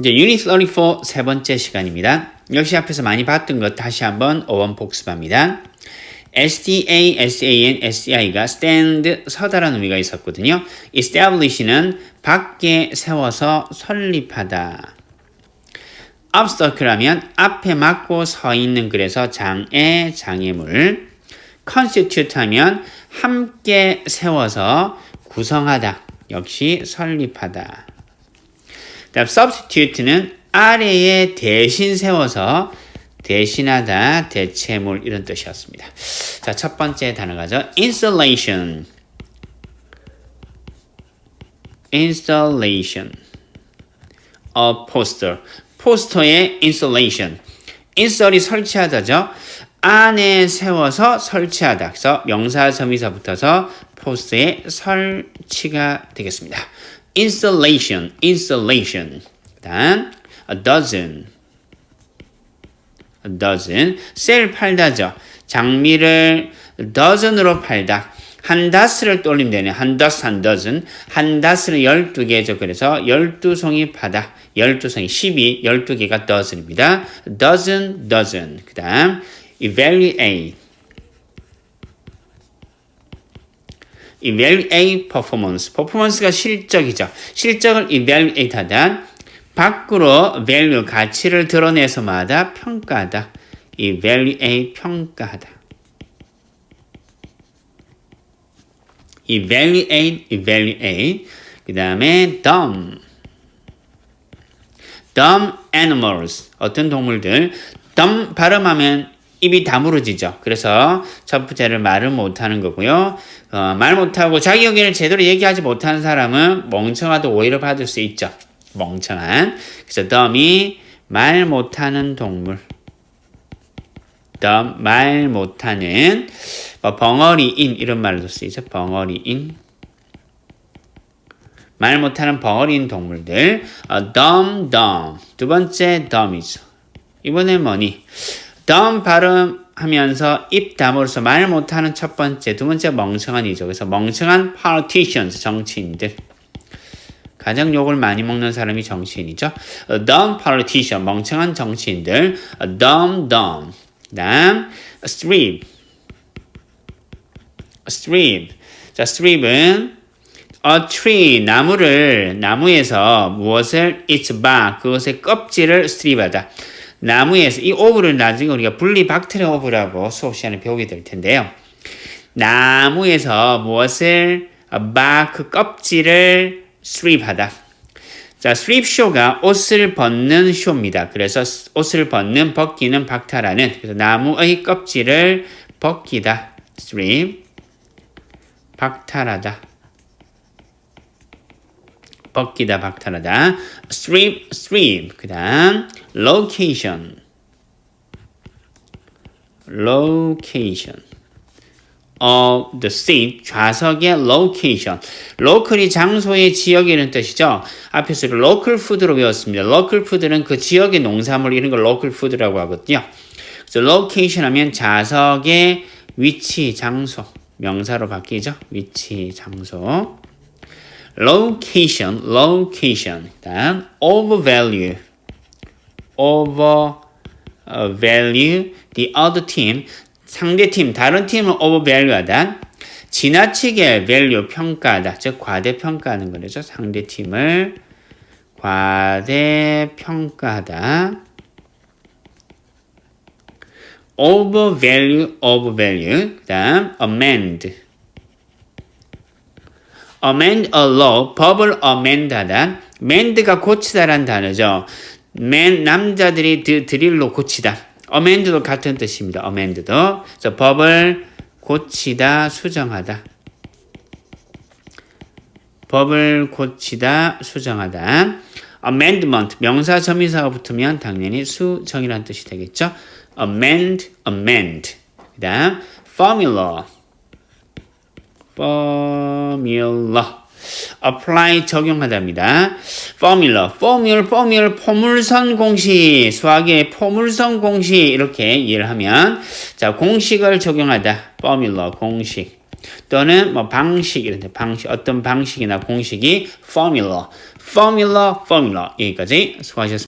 이제 Unit 34 세 번째 시간입니다. 역시 앞에서 많이 봤던 것 다시 한번 어원 복습합니다. STA, SAN, SCI가 stand, 서다라는 의미가 있었거든요. establish는 밖에 세워서 설립하다. obstacle 하면 앞에 막고 서 있는 그래서 장애, 장애물. constitute 하면 함께 세워서 구성하다. 역시 설립하다. 다음 substitute는 아래에 대신 세워서 대신하다, 대체물 이런 뜻이었습니다. 자, 첫 번째 단어가죠. installation. installation. a poster. 포스터의 installation. install이 설치하다죠. 안에 세워서 설치하다. 그래서 명사 점의사 붙어서 포스터의 설치가 되겠습니다. Installation, installation. 다음 a dozen. a dozen. 셀 팔다죠. 장미를 dozen으로 팔다. 한 다스를 떠올리면 되네. 한 다스, 한 dozen. 한 다스는 12개죠. 그래서 12송이 파다. 12송이 12, 12개가 dozen입니다. dozen, dozen. 그 다음 evaluate. Evaluate performance. performance가 실적이죠. 실적을 evaluate 하다. 밖으로 value, 가치를 드러내서마다 평가하다. evaluate, 평가하다. evaluate, evaluate. 그 다음에 dumb. dumb animals. 어떤 동물들. dumb 발음하면 입이 다물어지죠. 그래서 첫 번째를 말을 못하는 거고요. 어, 말 못하고 자기 의견을 제대로 얘기하지 못하는 사람은 멍청하도 오해를 받을 수 있죠. 멍청한. 그래서 dumb이 말 못하는 동물. dumb 말 못하는 뭐 벙어리인 이런 말도 쓰이죠. 벙어리인. 말 못하는 벙어리인 동물들. 어, dumb, dumb. 두 번째 dumb이죠. 이번엔 뭐니? Dumb 발음하면서 입 다물어서 말 못하는 첫 번째, 두 번째 멍청한 이죠. 그래서 멍청한 politicians, 정치인들. 가장 욕을 많이 먹는 사람이 정치인이죠. A dumb politician, 멍청한 정치인들. A dumb, dumb. 그 다음, strip. Strip. 자, strip은 a tree, 나무를, 나무에서 무엇을 its bark, 그것의 껍질을 strip하다. 나무에서, 이 오브를 나중에 우리가 분리 박테리아 오브라고 수업 시간에 배우게 될 텐데요. 나무에서 무엇을, bark, 껍질을 strip하다. 자, strip 쇼가 옷을 벗는 쇼입니다. 그래서 옷을 벗는, 벗기는, 박탈하는. 그래서 나무의 껍질을 벗기다. strip. 박탈하다. 벗기다, 박탈하다. strip, strip. 그 다음, location. location. of the seat, 좌석의 location. local이 장소의 지역이라는 뜻이죠. 앞에서 local food로 배웠습니다. local food는 그 지역의 농산물 이런 걸 local food라고 하거든요. 그래서 location 하면 좌석의 위치, 장소. 명사로 바뀌죠. 위치, 장소. Location, location. 다음 overvalue. over value the other team 상대 팀, 다른 팀을 overvalue하다. 지나치게 value 평가하다. 즉 과대평가하는 거죠. 상대 팀을 과대평가하다. overvalue, overvalue. 그다음 amend. Amend a law, 법을 amend하다. mend가 고치다라는 단어죠. man 남자들이 드, 드릴로 고치다. amend도 같은 뜻입니다. amend도. 그래서 법을 고치다, 수정하다. 법을 고치다, 수정하다. amendment, 명사 점의사가 붙으면 당연히 수정이라는 뜻이 되겠죠. amend, amend. 그 다음 formula. Formula. apply 적용하다입니다. formula, formula, formula, 포물선 공식, 수학의 포물선 공식 이렇게 이해를 하면 자 공식을 적용하다. formula 공식. 또는 뭐 방식 이런 데 방식 어떤 방식이나 공식이 formula, formula, formula 여기까지 수고하셨습니다.